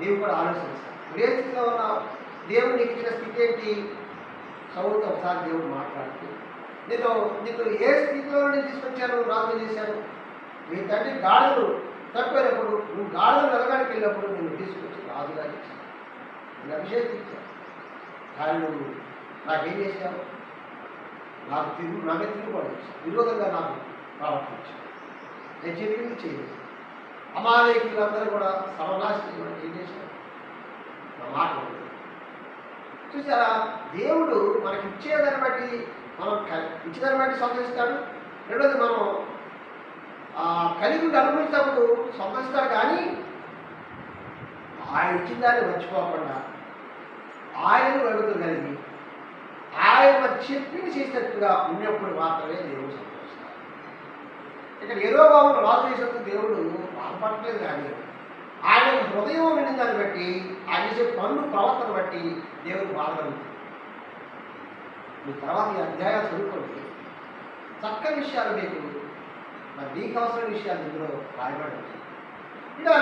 నీవు కూడా ఆలోచించాలి ఏ స్థితిలో ఉన్నావు దేవుడు నీకు ఇచ్చిన స్థితి ఏంటి? సౌతో ఒకసారి దేవుడు మాట్లాడుతూ నేను నీకు ఏ స్థితిలో నేను తీసుకొచ్చాను రాజు చేశాను నీ తండ్రి గాడులు తప్పినప్పుడు నువ్వు గాడులు వెళ్ళడానికి వెళ్ళినప్పుడు నేను తీసుకొచ్చి రాజుగా చేశాను నేను అభిషేకించాను కానీ నువ్వు నాకేం చేశావు? నాకు తిరుగు నాకే తిరుగుబడి చేశావు. విరోధంగా నాకు ప్రవర్తించాను నేను చెప్పింది చేయలేదు అమాలేకులందరూ కూడా సర్వనాశనం చేయడం ఏం చేశారు? మాట చూసారా? దేవుడు మనకి ఇచ్చేదాన్ని బట్టి మనం ఇచ్చేదాన్ని బట్టి సంతోషిస్తాడు. రెండోది మనం కలిగి అనుభవించినప్పుడు సంతోషిస్తాడు కానీ ఆయన ఇచ్చిన దాన్ని మర్చిపోకుండా ఆయన వెళుతూ కలిగి ఆయన చెప్పింది చేసినట్టుగా ఉన్నప్పుడు మాత్రమే దేవుడు ఇక్కడ ఏదో బాబు రాజు చేసినప్పుడు దేవుడు బాధపడలేదు కానీ ఆయన హృదయం నిండిన దాన్ని బట్టి ఆయన చేసే పనులు ప్రవర్తన బట్టి దేవుడు బాధపడుతుంది మీ తర్వాత ఈ అధ్యాయాలు చదువుకోండి. చక్కని విషయాలు మీకు మరి మీకు అవసరమైన విషయాలు ఇందులో రాయబడి ఇలా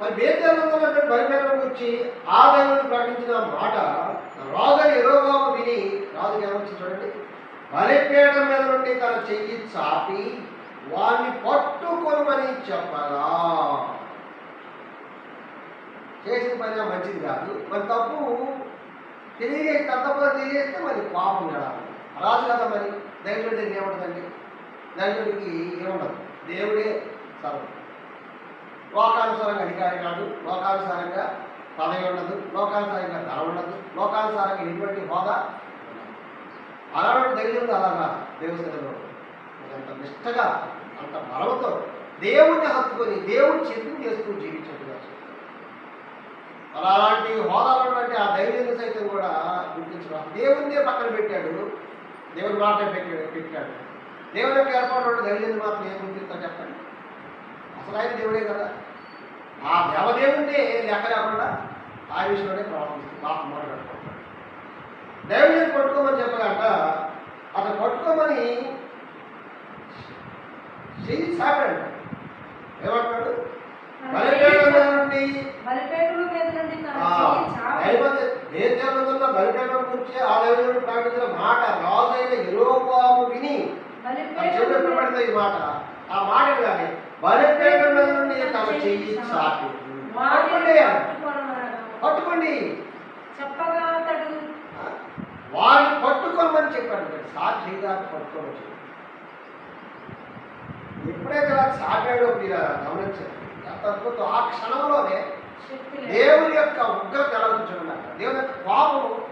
మరి బేదేవంతమైన ఉన్నటువంటి బలిపీఠం గురించి ఆ దేవుడు ప్రకటించిన మాట రాజు ఎరోబాబు విని రాజు ఏమొచ్చి చూడండి. బలిపీఠం మీద నుండి తన చెయ్యి చాపి వారిని పట్టుకొనమని చెప్పరా. చేసిన పని మంచిది కాదు. మరి తప్పు తెలియజేసి తప్పకుండా తెలియజేస్తే మరి పాపం కదా. రాజు కదా మరి. దైవజుడికి ఏముంటుందండి దైవుడికి ఏముండదు? దేవుడే సర్వం. లోకానుసారంగా అధికారి కాదు. లోకానుసారంగా పదవి ఉండదు. లోకానుసారంగా ధర ఉండదు. లోకానుసారంగా ఎటువంటి హోదా అలాంటి ధైర్యం అలాగా దేవస్థానంలో? అంత నిష్టగా అంత బలంతో దేవుణ్ణి హత్తుకొని దేవుడు చెప్పింది చేస్తూ జీవించట్టుగా అలాంటి హోదాలో ఆ ధైర్యం సైతం కూడా గుర్తించడం దేవుణ్ణే పక్కన పెట్టాడు. దేవుని మాట పెట్టాడు పెట్టాడు. దేవుని యొక్క ఏర్పాటు ధైర్యాన్ని మాత్రం ఏం గుర్తిస్తా చెప్పండి? అసలు ఆయన దేవుడే కదా. ఆ దేవదేవుడే లెక్క లేకుండా ఆ విషయంలోనే ప్రవర్తిస్తుంది మాట మాట్లాడుకోండి దైవజన్ పట్టుకోమని చెప్పగలట అతను పట్టుకోమని చెయ్యి సాగాడు ఏమంటాడు బలిపేట నుండి దేశంలో బలిపేట ఆ ప్రకటించిన మాట రాజైన ఎరోబాము విని పడింది ఈ మాట? ఆ మాట కానీ బలిపేట నుండి తన చెయ్యి పట్టుకోండి. పట్టుకోండి చెప్పగా అతడు వారిని పట్టుకోమని చెప్పాడు ఇక్కడ. సాక్షి చేయడానికి పట్టుకోమని చెప్పాడు. ఎప్పుడైతే అలా సాగాడో మీరు ఎంత అద్భుతం. ఆ క్షణంలోనే. దేవుని యొక్క ఉగ్రత ఎలా చూడండి దేవుని యొక్క కోపం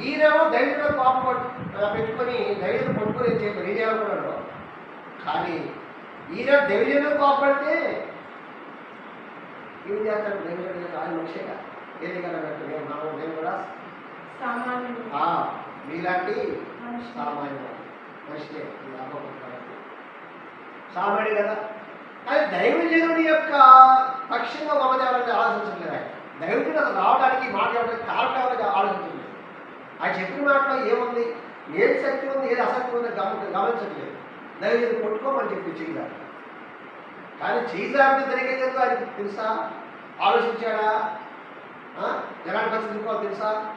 ఈయనేమో ధైర్యంలో పట్టు- ఆ, పెట్టుకొని ధైర్యం పట్టుకొని ఏం చేయాలి ఏం చేయాలనుకున్నాడు కానీ ఈయన ధైర్యంలో కోపడితే ఏం చేస్తాడు? ధైర్యం ఆయన మనిషిగా ఏది కదా. నేను మనం నేను కూడా సామాన్యుడు. మీలాంటి మనిషి. సామాన్యుడు. కదా? కానీ దైవజనుడి యొక్క పక్షంగా మమదేవాలని ఆలోచించట్లేదు ఆయన. దైవజనుడు అసలు రావడానికి మాట చెప్పడానికి కారణాలుగా ఆలోచించలేదు ఆయన చెప్పిన మాటలో ఏముంది? ఏది శక్తి ఉంది ఏది అసక్తి ఉంది గమ గమనించట్లేదు. దైవజనుడు కొట్టుకోమని చెప్పి చేయలేదు కానీ చేయజాబితే జరిగేది ఆయనకి తెలుసా? ఆలోచించాడా? ఎలాంటి పరిస్థితి తెలుసా?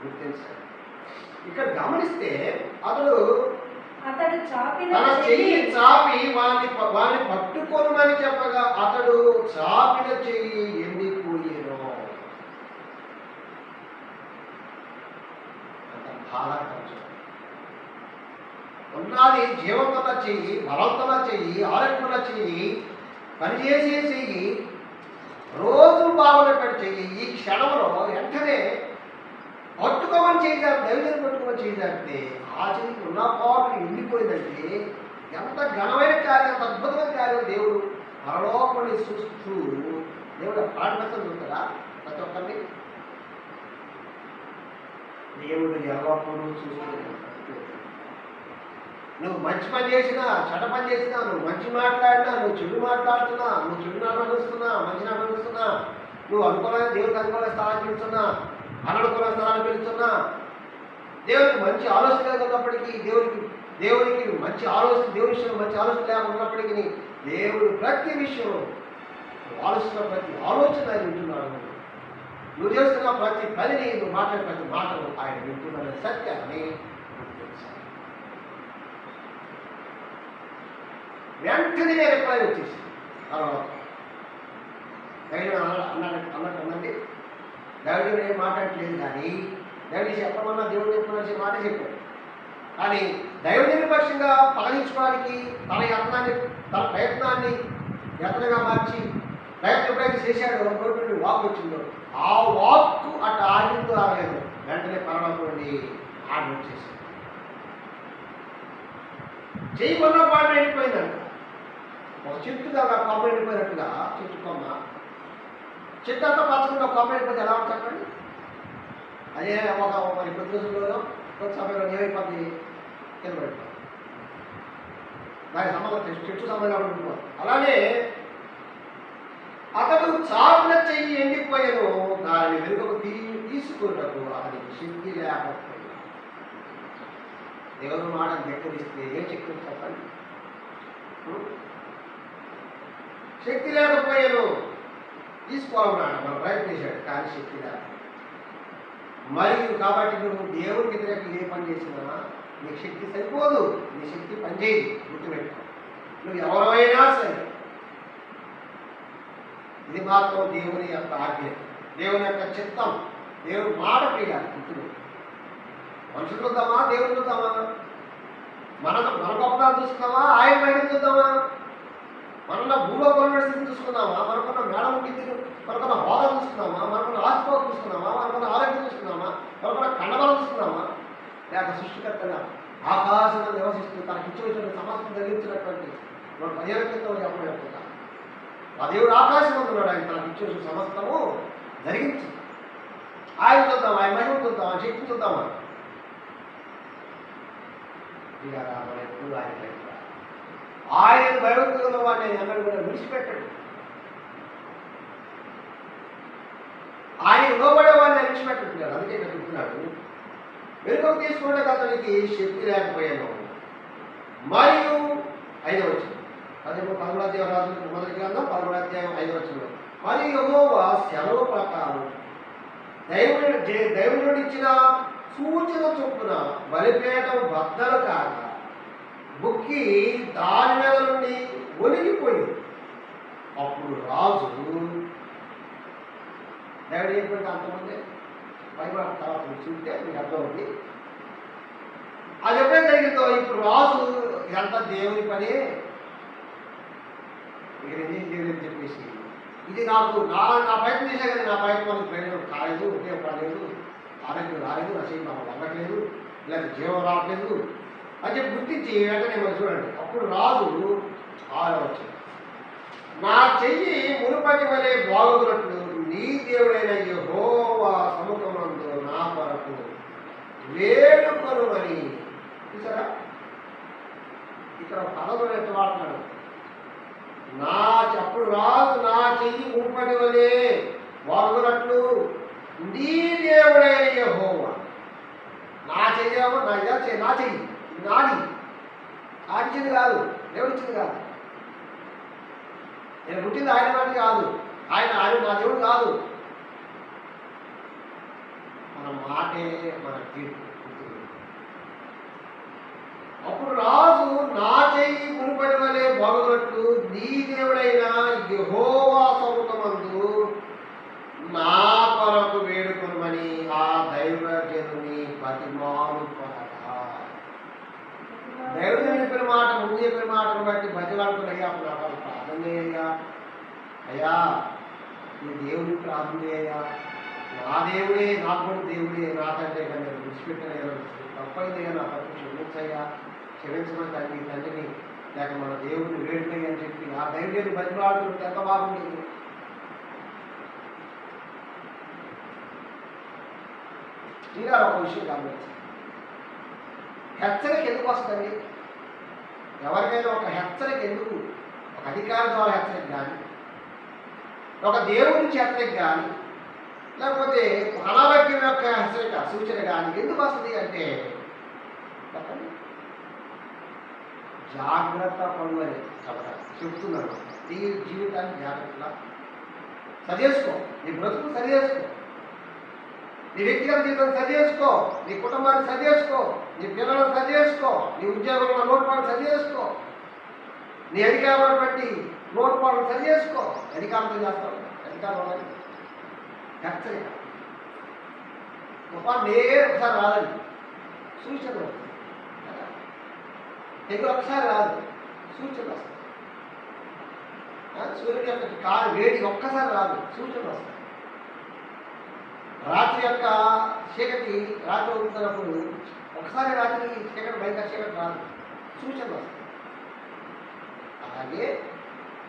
గుర్తించాడు ఇక్కడ గమనిస్తే అతడు అతడు చాపిన తన చెయ్యి చాపి వాని వాని పట్టుకొనమని చెప్పగా అతడు చాపిన చెయ్యి ఎండిపోయేను అంత బాధాకరం. ఉన్నది జీవంతున్న చెయ్యి బలంతున్న చెయ్యి ఆరోగ్యమున్న చెయ్యి పనిచేసే చెయ్యి రోజు భావన పెడితే ఈ క్షణంలో వెంటనే పట్టుకోమని చేశారు దైవం పట్టుకోమని చేశారంటే ఆ చేతికి ఉన్న పవర్ ఎండిపోయిందంటే ఎంత ఘనమైన కార్యం ఎంత అద్భుతమైన కార్యం దేవుడు పరలోకమని చూస్తూ దేవుడు పాఠపత్రం చూస్తారా ప్రతి ఒక్కరిని దేవుడు ఎల్లప్పుడూ చూస్తూ నువ్వు మంచి పని చేసినా చెడ పని చేసినా నువ్వు మంచి మాట్లాడినా నువ్వు చెడు మాట్లాడుతున్నా నువ్వు చెడు నడుస్తున్నా మంచి నడుస్తున్నా నువ్వు అనుకున్న దేవుడికి అనుకున్న స్థలాన్ని పిలుస్తున్నా అననుకున్న స్థలాన్ని పిలుస్తున్నా దేవుడికి మంచి ఆలోచన లేకున్నప్పటికీ ఉన్నప్పటికీ దేవుడికి దేవుడికి మంచి ఆలోచన దేవుడి విషయంలో మంచి ఆలోచన లేకున్నప్పటికీ ఉన్నప్పటికీ దేవుడు ప్రతి విషయం ఆలోచన ప్రతి ఆలోచన ఆయన వింటున్నాడు. నువ్వు చేస్తున్న ప్రతి పనిని నువ్వు మాట్లాడే ప్రతి మాటలు ఆయన వింటున్నాడు సత్యాన్ని వెంటనే రిప్లై వచ్చేసి తర్వాత దైవం అన్నాడు అన్నట్టు అన్నట్టు అన్నది దేవుడు ఏం మాట్లాడట్లేదు కానీ దేవుడు చెప్పమన్నా దేవుడు చెప్పమని మాట చెప్పాడు. కానీ దైవ నిర్పక్షంగా పాలించడానికి తన యత్నాన్ని తన ప్రయత్నాన్ని యత్నంగా మార్చి ప్రయత్నం ఎప్పుడైతే చేశాడో నోటి వాక్ వచ్చిందో ఆ వాక్కు అటు ఆగిందో ఆగలేదు. వెంటనే పరలోకం ఆర్డర్ వచ్చేసింది చేయకుండా పాడు ఎండిపోయిందంట. ఒక చెట్టుగా ఒక కొమ్మ ఎండిపోయినట్టుగా చెట్టు కొమ్మ చెట్టు అంతా పచ్చకుండా ఒక ఎలా ఉంటుంది అదే ఒక మరి కొద్ది రోజుల్లో కొద్ది సమయంలో ఏమైపోద్ది కింద పడిపోతుంది దానికి సంబంధం చెట్టు చెట్టు సంబంధం ఉండిపోతుంది అలానే అతడు చావున చెయ్యి ఎండిపోయాను దాని వెనుకకు తీ తీసుకున్నట్టు అతనికి శక్తి లేకపోయింది. దేవుని మాట ధిక్కరిస్తే ఏం శక్తి చెప్పండి? శక్తి లేకపోయాను తీసుకోవాలన్నాడు మనం ప్రయత్నించాడు కానీ శక్తి మరియు కాబట్టి నువ్వు దేవునికి వ్యతిరేకంగా ఏ పని చేసినా నీ శక్తి సరిపోదు నీ శక్తి పనిచేయదు గుర్తుపెట్టుకో. నువ్వు ఎవరైనా సరే ఇది మాత్రం దేవుని యొక్క ఆజ్ఞ దేవుని యొక్క చిత్తం దేవుని మాట ప్రియాలి గుర్తుపెట్టు మనుషులు చూద్దామా దేవుని చూద్దామా? మన మన గొప్పదాన్ని చూస్తామా ఆయన చూద్దామా? మనన్న భూలోకంలో స్థితి చూసుకుందామా మనకున్న మేడం కింది మనకున్న హోదా చూసుకున్నామా? మనకున్న ఆస్తిపోక చూసుకున్నామా? మనకున్న ఆరోగ్యం చూసుకున్నామా? మనకున్న కండబలం చూసుకున్నామా? లేక సృష్టికర్తగా ఆకాశంలో నివసిస్తూ తనకి ఇచ్చినటువంటి సమస్యను కలిగించినటువంటి మనం పదిహేను క్రితం చెప్పినట్టుగా ఆ దేవుడు ఆకాశం ఉన్నాడు ఆయన తనకి ఇచ్చిన సమస్తము జరిగించి. ఆయన చూద్దాం ఆయన మహిమ చూద్దాం ఆయన శక్తి చూద్దామా ఇక ఎప్పుడు ఆయన ఆయన భయభక్తుల వాడిని ఎక్కడ కూడా విడిచిపెట్టాడు. ఆయన లోబడే వాడిని విడిచిపెట్టుకుంటున్నాడు అందుకే ఇక్కడ చెప్తున్నాడు వెనుకకు తీసుకుంటే అతనికి శక్తి లేకపోయాను. మరియు ఐదవ వచ్చింది అదే పదమూడు రాజు మొదటి గ్రంథం పదమూడు అధ్యాయం ఐదవ వచ్చింది మరియు యహోవా సెలవు ప్రకారం దైవుడు దైవుడు ఇచ్చిన సూచన చొప్పున బలిపేటం బద్దలు కాక బుక్కి దాని మీద నుండి ఒలిగిపోయింది. అప్పుడు రాజు దేవుడు ఏంటంటే అంతమంది బైబిల్ తర్వాత చూస్తే మీకు అర్థమవుతుంది అది ఎప్పుడే జరిగిందో? ఇప్పుడు రాజు ఎంత దేవుని పని. ఇక ఏం దేవుని చెప్పేసి ఇది నాకు నా నా ప్రయత్నం చేసా కానీ నా ప్రయత్నం నాకు ప్రయోజనం కాలేదు ఉపయోగపడలేదు ఆరోగ్యం రాలేదు నా చేయి నాకు అవ్వట్లేదు లేదా జీవం రావట్లేదు అని చెప్పి గుర్తించి వెంటనే మరి చూడండి. అప్పుడు రాజు ఆలోచన. నా చెయ్యి మునుపటి వలె బాగున్నట్లు నీ దేవుడైన యహోవా సముఖమందు నా కొరకు వేడుకొనుమని. చూసారా? ఇక్కడ పదవులు పదం ఎట్టు వాడుతున్నాడు. నా చెప్పుడు రాజు నా చెయ్యి మునుపటి వలె బాగున్నట్లు నీ దేవుడైన యహోవా. నా చెయ్యేమో నా ఇదా చెయ్యి నా చెయ్యి. నాది ఆడిచింది కాదు దేవుడిచ్చింది కాదు. నేను పుట్టింది ఆయన వాడిని కాదు. ఆయన ఆయన నా దేవుడు కాదు. మన మాటే మన తీర్పు అప్పుడు రాజు నా చెయ్యి మునుపడి వలె బాగున్నట్లు నీ దేవుడైన యహోవా సముఖమందు నా కొరకు వేడుకొనమని ఆ దైవజనుని బతిమాలు దేవుడు చెప్పిన మాట ముందు చెప్పిన మాటను బట్టి అయ్యా అప్పుడు నాకు ప్రార్థన చేయ్యా అయ్యా నీ దేవుడికి ప్రార్థన చేయ్యా నా దేవుడే నాకు దేవుడే నా తండ్రి కానీ నేను విడిచిపెట్టిన తప్పైంది నా తప్పు క్షమించయ్యా. క్షమించమని తండ్రి తండ్రిని లేక మన దేవుడిని వేడుకయ్య అని చెప్పి ఆ ధైర్యాన్ని బతిలాడుతుంటే ఎంత బాగుండేది తీరా ఒక విషయం గమనించాలి. హెచ్చరిక ఎందుకు వస్తుంది? ఎవరికైనా ఒక హెచ్చరిక ఎందుకు? ఒక అధికారి ద్వారా హెచ్చరిక కానీ ఒక దేవుడి నుంచి హెచ్చరిక కానీ లేకపోతే ఒక అనారోగ్యం యొక్క హెచ్చరిక సూచన కానీ ఎందుకు వస్తుంది అంటే జాగ్రత్త పడు అని చెబుతారు నీ జీవితాన్ని జాగ్రత్తగా సరి చేసుకో నీ బ్రతుకు సరి చేసుకో నీ వ్యక్తిగత జీవితం సరి చేసుకో నీ కుటుంబాన్ని సరి చేసుకో నీ పిల్లలను సరి చేసుకో నీ ఉద్యోగంలో లోటుపాటు సరి చేసుకో నీ అధికారాలను బట్టి లోటుపాటు సరి చేసుకో అధికారంతో చేస్తావు. అధికారం ఉన్నది. గొప్ప నేను ఒకసారి రాదండి. సూచన వస్తుంది కదా? ఒకసారి రాదు. సూచన వస్తుంది. సూర్యుడు యొక్క కాలు వేడి ఒక్కసారి రాదు. సూచన వస్తాయి రాత్రి యొక్క చీకటి రాత్రి అవుతున్నప్పుడు ఒకసారి రాత్రి చీకటి భయంకర చీకటి రాదు సూచనలు వస్తాయి అలాగే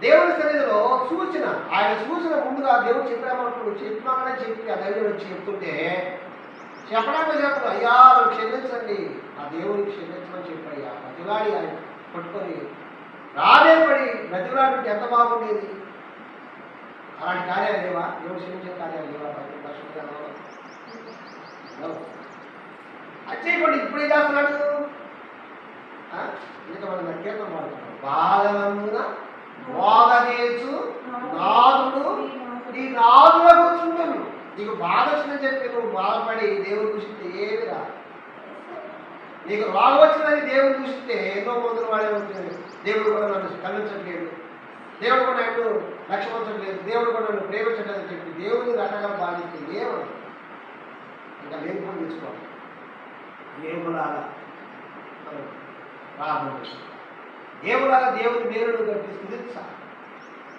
దేవుని సన్నిధిలో సూచన. ఆయన సూచన ముందుగా దేవుడు చెప్పామన్నప్పుడు చెప్పామనే చెప్పి ఆ దైవం వచ్చి చెప్తుంటే చెప్పడానికి చెప్పదు. అయ్యా నన్ను క్షమించండి. ఆ దేవుడిని క్షమించమని చెప్పయ్యా ప్రతివాడి ఆయన పట్టుకొని రానే పడి ప్రతివాడి ఎంత బాగుండేది? అలాంటి కార్యాలు లేవా? దేవుడు క్షమించే కార్యాలు లేవా? దర్శనం పరిశుద్ధ గ్రంథంలో? లేవు. అది చేయకుండా ఇప్పుడు ఏం చేస్తున్నాడు ఇంకా మనం కీర్తన పాడుతున్నాం బాధనందున మోగదేచు నాదుడు నీ నాదులకు వచ్చిండను నీకు బాధ వచ్చిందని చెప్పి నువ్వు బాధపడి దేవుని చూస్తే ఏమి రా నీకు రోగం వచ్చిందని దేవుని చూస్తే ఎన్నో మందులు వాడే ఉంటుంది దేవుడు కూడా నన్ను కల్పించట్లేదు దేవుడు కూడా నన్ను రక్షించట్లేదు. దేవుడు కూడా నన్ను ప్రేమించట్లేదని చెప్పి దేవుడిని రకంగా బాధిస్తే ఏమన్నా ఇంకా లేకపోతే తెచ్చుకోవాలి దేవులాగా మనం దేవులాగా దేవుని మేలును కనిపిస్తుంది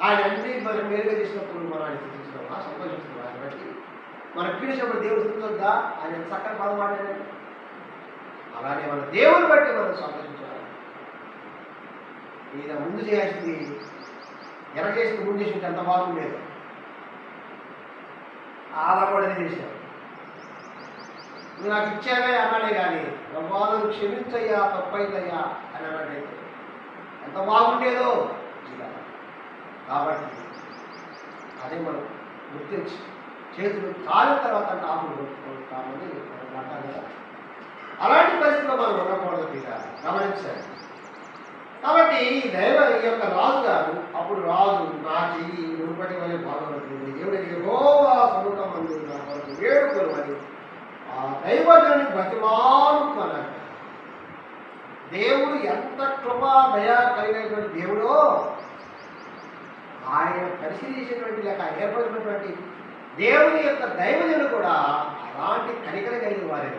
ఆయన అన్ని మనం మేలుగా చేసినప్పుడు మనం ఆయన స్థుతించడం సంతోషిస్తున్నాం ఆయన బట్టి మన పీడించినప్పుడు దేవుడు స్థుతించొద్దా? ఆయన చక్కని పదం అలానే మన దేవుని బట్టి మనం సంతోషించాలి. ఈయన ముందు చేయాల్సింది ఎర చేసి ముందు చేసింది ఎంత బాగుండేది. అలా కూడా చేశాడు నువ్వు నాకు ఇచ్చావే అన్నాడే కానీ ప్రభావం క్షమించయ్యా తప్పైందయ్యా అని అన్నాడైతే ఎంత బాగుండేదో ఇలా. కాబట్టి అదే మనం గుర్తించి చేతులు కాలిన తర్వాత కాపులు కొట్టుకుంటామని అంటారు అంటాం కదా. అలాంటి పరిస్థితిలో మనం ఉండకూడదు ఇక గమనించండి. కాబట్టి ఈ దైవ ఈ యొక్క రాజు గారు అప్పుడు రాజు నా చెయ్యి మునుపటి వల్ల బాగుంటుంది దేవుడికి గోవా సముఖం అందు నా కొరకు వేడుకోవాలి ఆ దైవజని బతిమాలుకున్నాడు దేవుడు ఎంత కృపా దయా కలిగినటువంటి దేవుడో ఆయన పరిశీలించినటువంటి లేక ఏర్పడినటువంటి దేవుని యొక్క దైవజనుడు కూడా అలాంటి కనికర కలిగిన వారే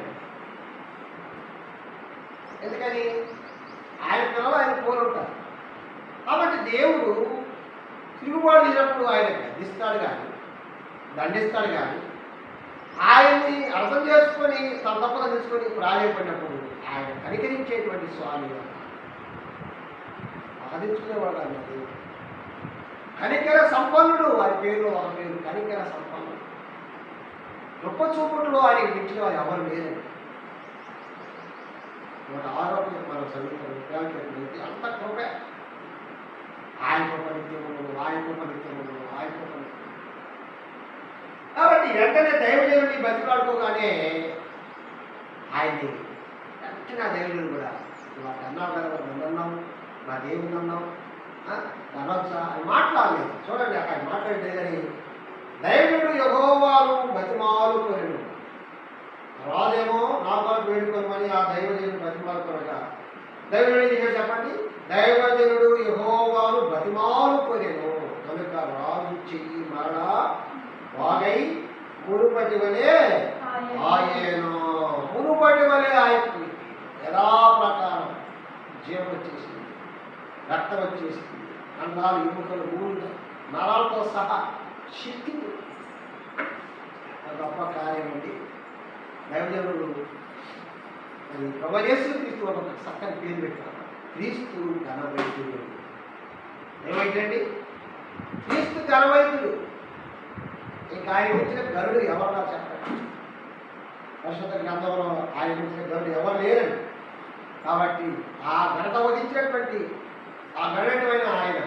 ఎందుకని? ఆయన పిల్లలు ఆయన కోరుంటారు కాబట్టి దేవుడు తిరుగుబాటు చేసినప్పుడు ఆయన గద్దిస్తాడు కానీ దండిస్తాడు కానీ ఆయన్ని అర్థం చేసుకొని తన తప్పగా తీసుకొని ప్రాధాయపడినప్పుడు ఆయన కనికరించేటువంటి స్వామి ఆదించుకునేవాడు ఆయన కనికర సంపన్నుడు వారి పేరు ఒక పేరు కనికర సంపన్నుడు. గొప్ప చూపుట్లో ఆయనకి మించిన వారు ఎవరు లేరు. ఒక ఆరోగ్యం మనం చదువుతాం అంత కృపే. ఆయన కృప నిత్యములు ఆయన కృప నిత్యములు ఆయన కృప కాబట్టి వెంటనే దైవజనుడిని బతికాడుకోగానే ఆయన్ని వెంటనే ఆ దైవజనుడు కూడా నువ్వు అన్నావు కదా మరి నన్ను అన్నావు నా దేవుని అన్నావు అనొచ్చా అని మాట్లాడలేదు. చూడండి అక్కడ మాట్లాడలేదు కానీ దైవజనుడు యహోవాలు బతిమాలు కోరిను రాజేమో నా కొరకు వేడుకోమని ఆ దైవజనుడు బతిమాలు కొరక దైవజనుడు ఏం చెప్పండి? దైవజనుడు యహోవాలు బతిమాలు కోరేను కనుక రాజు చెయ్యి మరలా వాగై మునుపటి వలె ఆయను మునుపటి వలె ఆయనకి ఎలా ప్రకారం జీవం వచ్చేసింది. రక్తం వచ్చేసింది. అండాలు ఎముకలు ఊళ్ళు నరాలతో సహా శక్తి గొప్ప కార్యం అండి. దైవజనుడు అది ప్రభయేసు క్రీస్తు ఒక చక్కని పేరు పెట్టారు. క్రీస్తు ఘనవైద్యుడు. ఏమైందండి? క్రీస్తు ఘనవైద్యుడు. ఇంకా ఆయన గురించిన గరుడు ఎవరన్నా చెప్పండి? పరిశుద్ధ గ్రంథంలో ఆయన గురించిన గరుడు ఎవరు లేరండి కాబట్టి ఆ ఘనత వహించినటువంటి ఆ గరుడమైన ఆయన.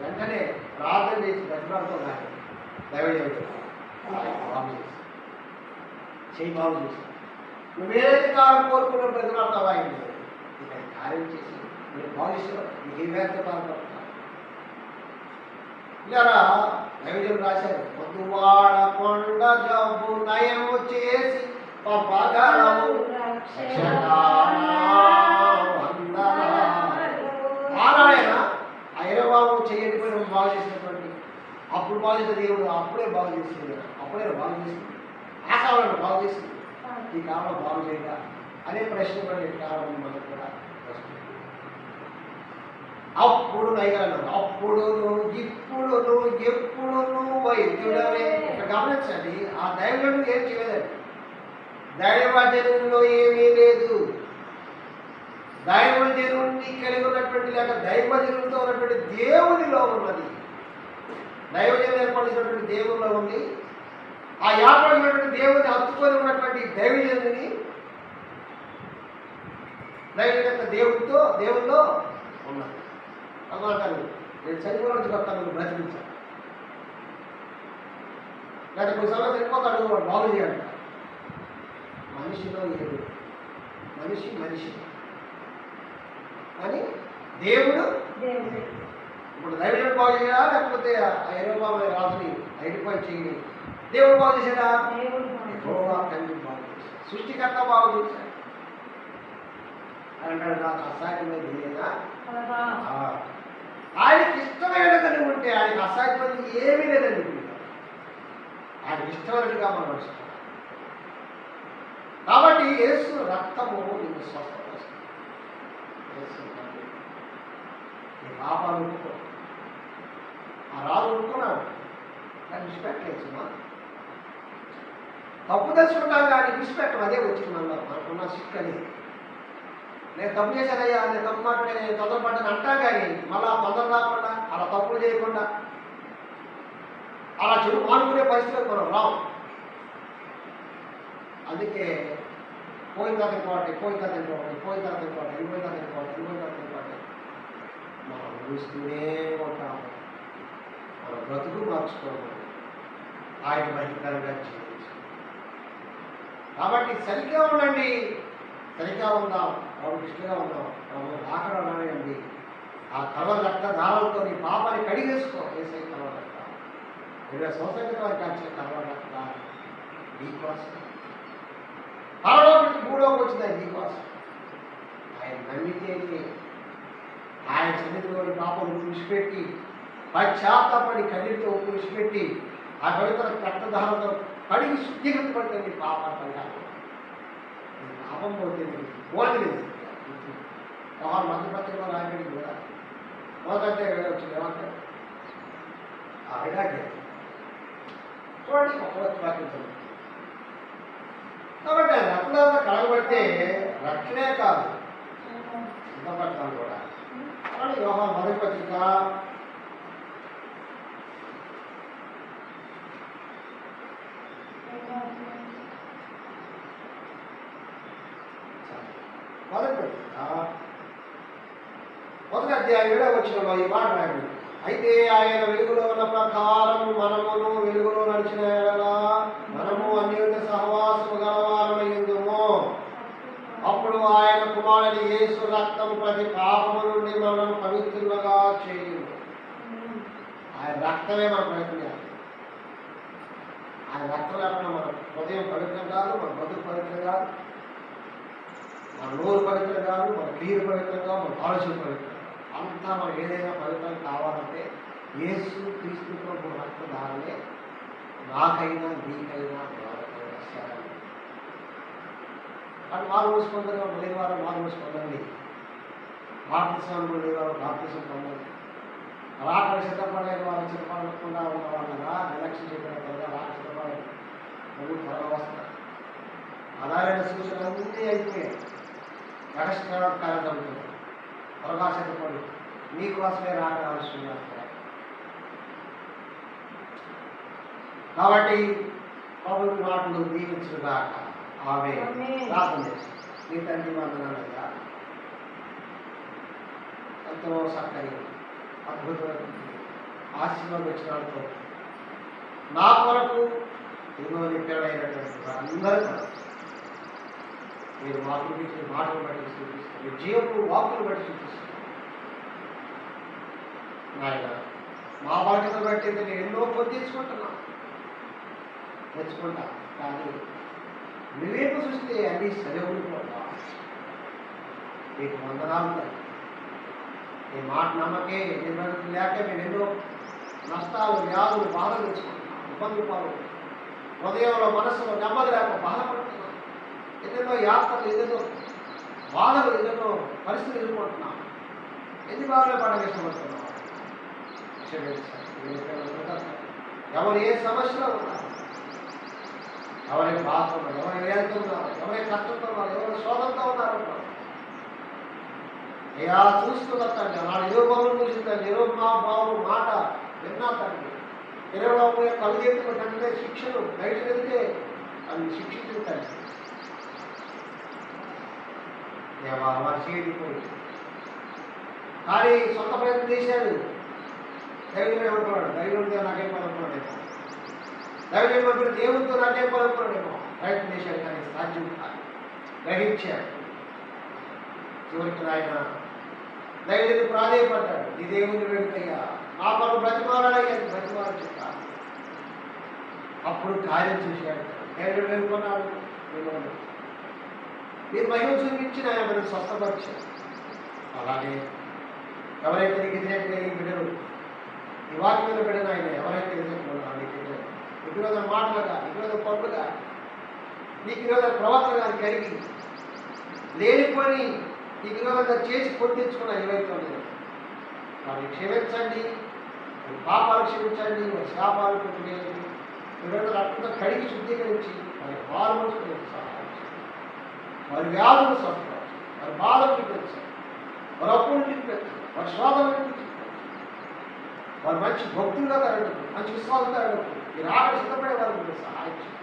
వెంటనే ప్రార్థన చేసి బతిమాలతో కానీ ఆయన బాగు చేసి. చేయి బాగు చేసి. నువ్వేదైతే కాలం కోరుకున్న ప్రతిమాలతో ఆయన ఇక కార్యం చేసి మీరు బాగు చేసిన నీకు ఏ వ్యాధి బాధపడుతున్నారు ఇలా నైవేద్యం రాశారు. పొద్దువాడ కొండ జబ్బు నయము చేసి పంపగలవు నారాయణ ఐరబాబు చేయకపోయిన బాగు చేసినటువంటి అప్పుడు బాగు చేసిన దేవుడు అప్పుడే బాగు చేసింది అప్పుడే బాగు చేసింది ఆ కాలంలో బాగు చేసింది ఈ కాలంలో బాగు చేయగా అనే ప్రశ్న పడే కాలం మనకు కూడా. అప్పుడు నయ్యాను అప్పుడును ఇప్పుడును ఎప్పుడును నువ్వు వైద్యుడవే. ఇక్కడ గమనించండి ఆ దైవజనుడు ఏం చేయలేదండి దైవజనంలో ఏమీ లేదు. దైవజనుడిని కలిగి ఉన్నటువంటి లేక దైవజనుడితో ఉన్నటువంటి దేవునిలో ఉన్నది. దైవజనం ఏర్పడినటువంటి దేవునిలో ఉంది ఆ ఏర్పడినటువంటి దేవుని హత్తుకొని ఉన్నటువంటి దైవజనుని దైవం యొక్క దేవుడితో దేవుల్లో ఉన్నది. అన్నమాట నేను చనిపోయిన కొత్త నువ్వు బ్రతికించాను లేదా కొన్ని సమయం చనిపోతాడు వాడు బాగు చేయాలి. మనిషిలో ఏడు. మనిషి మనిషి. అని దేవుడు ఇప్పుడు దైవం బాగు చేయడా లేకపోతే ఆ ఎరోబాబు రాజుని ఐడెంటిఫై చేయని దేవుడు బాగు చేశాడా? తండ్రి బాగు చేశాడు. సృష్టికర్త బాగు చేశాడు. అంటాడు నాకు అసాధ్యమైంది లేదా కదా ఆ. ఆయనకి ఇష్టమైనదని ఉంటే ఆయనకు అసాధ్యమైనది ఏమీ లేదని ఇప్పుడు. ఆయనకి ఇష్టమైనట్టుగా మనం నడుస్తాం కాబట్టి యేసు రక్తము నిన్ను స్వస్థపరుస్తుంది. యేసు నీ పాపాలు ఒప్పుకో ఆ రాజు ఒప్పుకున్నాడు. కానీ విడిచిపెట్టలేదు తప్పు తెలుసుకుంటాం కానీ విడిచిపెట్టడం అదే వచ్చింది మనలో మనకున్న సిక్ అనేది నేను తప్పు చేశానయ్యా నేను తప్పు మాట్లాడే నేను తొందరపడ్డాను అంటా కానీ మళ్ళా తొందర రాకుండా అలా తప్పులు చేయకుండా అలా చెడు మానుకునే పరిస్థితిలో మనం రావు అందుకే పోయిన తర్వాత ఇంకోటి పోయిన తర్వాత ఇంకోటి పోయిన తర్వాత ఇంకోటి వెళ్ళిపోయిన తర్వాత ఇంకోటి వెళ్ళిపోయిన తర్వాత ఇంకోటి మనం చూస్తూనే ఉంటాం. మన బ్రతుకు మార్చుకోవాలి. ఆయన మహికరంగా జీవించాలి కాబట్టి సరిగ్గా ఉండండి. సరిగ్గా ఉందాం ప్రభు దృష్టిగా ఉందాం ప్రభు ఆకలి రానియండి ఆ కలవ రక్త దారాలతో నీ పాపాన్ని కడిగేసుకో ఏసై కలవ రక్త ఇరవై సంవత్సరాల క్రితం కాల్చిన కలవ రక్త నీకోసం పరలోకి మూడోకి వచ్చింది అది నీకోసం ఆయన నమ్మితేనే ఆయన సన్నిధిలోని పాపం విడిచిపెట్టి పశ్చాత్తాపడి కన్నీటితో విడిచిపెట్టి ఆ పవిత్ర రక్తదారంతో కడిగి శుద్ధీకరించబడితే నీ పాపాలు పరిహారం. పాపం పోతే నీకు పోలేదు వ్యవహారం మధ్యపత్రికలో రాయబడి కూడా. మొదలంటే వచ్చింది ఏమంటారు ఆ విడాకే చూడండి ఒక వాక్యం కాబట్టి ఆ రక్తంలో కడగబడితే రక్షణే కాదు. సిద్ధపడతాను కూడా. చూడండి వ్యవహారం మొదటి పత్రిక మొదటి పత్రిక మొదటి అధ్యాయం ఈ మాట రాయండి అయితే ఆయన వెలుగులో ఉన్న ప్రకారం మనమును వెలుగులో నడిచిన మనము అన్యోన్య సహవాసము గలవారమయ్యుందుము అప్పుడు ఆయన కుమారుని యేసు రక్తం ప్రతి పాపము నుండి మనల్ని పవిత్రులుగా చేయు ఆయన రక్తమే మన ప్రయత్నం ఆయన రక్తం లేకుండా మన హృదయం పవిత్రం కాదు మన బతుకు పవిత్రం కాదు మన నోరు పవిత్రం కాదు మన క్రియలు పవిత్రం కాదు మన ఆలోచన పవిత్రం అంతా మనం ఏదైనా ఫలితం కావాలంటే యేసు క్రీస్తు ప్రభు రక్తధారనే నాకైనా నీకైనా ఎవరికైనా శరణం కానీ మారు మూసుకుంటారు లేని వారు మారు మూసుకుందండి బాప్తిసం లేని వారు బాప్తిసం పొందండి రాక సిద్ధపడలేని వారు సిద్ధపడకుండా ఉన్న వాళ్ళగా నిర్లక్ష్యం చేయడం కదా రాక సిద్ధపడలేదు నువ్వు త్వరగా వస్తారు. ఆధారైన సూచనలు అన్నీ అయిపోయాయి. ఎక్స్ట్రా కార్యం సిద్ధపడి మీకోసమే రాక ఆలస్యం చేస్తారు కాబట్టి ప్రభు మాటలు దీవించుగాక ఆమె. ప్రార్థన చేస్తాం. నీ తండ్రి వందనాలయ్యా ఎంతో చక్కని అద్భుతమైన ఆశీర్వదించడంతో నా కొరకు ఎన్నో నిత్యుడైనటువంటి వారందరూ కూడా మీరు మాటలు చూపించిన మాటలు బట్టి చూపిస్తారు మీ జీవపు వాకులు బట్టి చూపిస్తారు నాయన మా బాధ్యత బట్టి నేను ఎన్నో కొద్ది తెచ్చుకుంటున్నాను తెచ్చుకుంటా. కానీ నువ్వేపు చూస్తే అన్నీ సరివుడిపోతా నీకు వందనాలు ఈ నీ మాట నమ్మకే నిబంధన లేక మేము ఎన్నో నష్టాలు వ్యాధులు బాధలు తెచ్చుకుంటున్నాం. ఇబ్బందులు పాలు హృదయంలో మనసులో నెమ్మది లేక బాధపడుతున్నాం ఎన్నెన్నో యాత్రలు ఎన్నెన్నో బాధలు ఎన్నెన్నో పరిస్థితులు ఎదుర్కొంటున్నాం. ఎన్ని బాధలు పడగా ఇష్టపడుతున్నాం ఎవరు ఏ సమస్యలో ఉన్నారు ఎవరి బాధ ఎవరి వేదంతో ఉన్నారు ఎవరి కష్టంతో ఉన్నారు ఎవరి శోధంతో ఉన్నారు అయ్యా చూస్తున్నా తండ్రి నాడు ఇరవై పనులు చూసిందండి ఇరవై మా మాట విన్నా తండ్రి. ఇరవై బాబు యొక్క శిక్షలు బయట వెళ్తే అది శిక్షించింది తండ్రి. దేవా వారి చేయడిపోయి కానీ సొంత ప్రయత్నం చేశాడు. ధైర్యం ఏమనుకున్నాడు ధైర్యం నాకేం పడుకున్నాడేమో ధైర్యం పంపిన దేవుడితో నాకేం పడుకున్నాడేమో ప్రయత్నం చేశాడు కానీ సాధ్యం కాదు. గ్రహించాడు. చివరికి ఆయన ధైర్యాన్ని ప్రాధేయపడ్డాడు. నీ దేవుని వేడుకయ్యా నా పలు బ్రతిమాలయ్యా బ్రతిమారు చెప్పాడు. అప్పుడు కార్యం చేశాడు. ధైర్యం వేడుకున్నాడు వినోడు. మీరు మహిమ చూపించిన ఆయన మనకు స్వస్థపరిచారు. అలాగే. ఎవరైతే నీకు వ్యతిరేకంగా ఈ బిడ్డలు ఈ మీద బిడ్డను ఆయన ఎవరైతే వ్యతిరేకంగా నీకు వ్యతిరేకం. నీకు విరోధ మాటలుగా విరోధ పనులుగా నీకు విరోధ ప్రవర్తన కానీ కలిగి లేనిపోని నీకు విరోధంగా చేసి పొందించుకున్న ఏవైతే ఉన్నాయో వారిని క్షమించండి వారి పాపాలు క్షమించండి వారి శాపాలు కొట్టివేయండి విరోధ రక్తంతో కడిగి శుద్ధీకరించి వారి బాధలు సహాయం చేయండి. వారి వ్యాధులు స్వస్థపరచండి వారి బాధలు చూపించండి వారి అప్పులు చూపించండి వారి శోధన చూపించండి వారు మంచి భక్తులుగా తరగదు మంచి విశ్వాసంగా తరగదు మీరు ఆకలి సిద్ధపడే వారు మీరు సహాయం చేయండి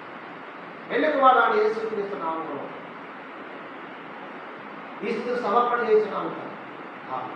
వెళ్ళకు వాడాలి యేసు క్రీస్తు నామంలో ఈ స్థితిని సమర్పణ చేసినాము ఆమె